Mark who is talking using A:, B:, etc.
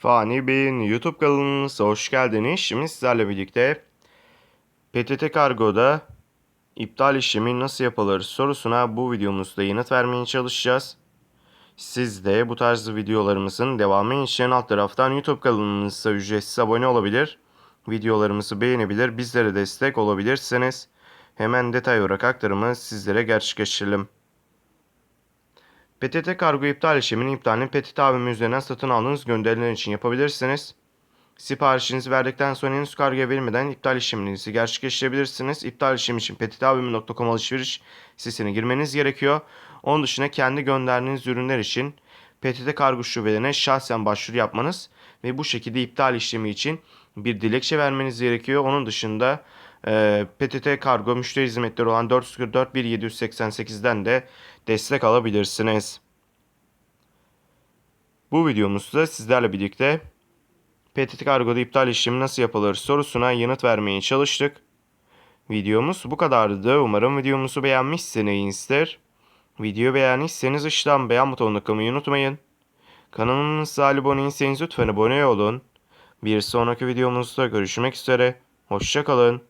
A: Fani Bey'in YouTube kanalınıza hoş geldiniz. Şimdi sizlerle birlikte PTT Kargo'da iptal işlemi nasıl yapılır sorusuna bu videomuzda yanıt vermeye çalışacağız. Siz de bu tarz videolarımızın devamı için alt taraftan YouTube kanalımıza ücretsiz abone olabilir. Videolarımızı beğenebilir, bizlere destek olabilirsiniz. Hemen detay olarak aktarımı sizlere gerçekleştirelim. PTT kargo iptal işleminin iptalini PTT AVM üzerinden satın aldığınız gönderiler için yapabilirsiniz. Siparişinizi verdikten sonra henüz kargoya verilmeden iptal işleminizi gerçekleştirebilirsiniz. İptal işlemi için pttavm.com alışveriş sitesine girmeniz gerekiyor. Onun dışında kendi gönderdiğiniz ürünler için PTT kargo şubelerine şahsen başvuru yapmanız ve bu şekilde iptal işlemi için bir dilekçe vermeniz gerekiyor. Onun dışında e, PTT kargo müşteri hizmetleri olan 444 1788'den de destek alabilirsiniz. Bu videomuzda sizlerle birlikte PTT Kargo'da iptal işlemi nasıl yapılır sorusuna yanıt vermeye çalıştık. Videomuz bu kadardı. Umarım videomuzu beğenmişsinizdir. Video beğendiyseniz aşağıdan beğen butonuna tıklamayı unutmayın. Kanalımıza abone değilseniz lütfen abone olun. Bir sonraki videomuzda görüşmek üzere. Hoşçakalın.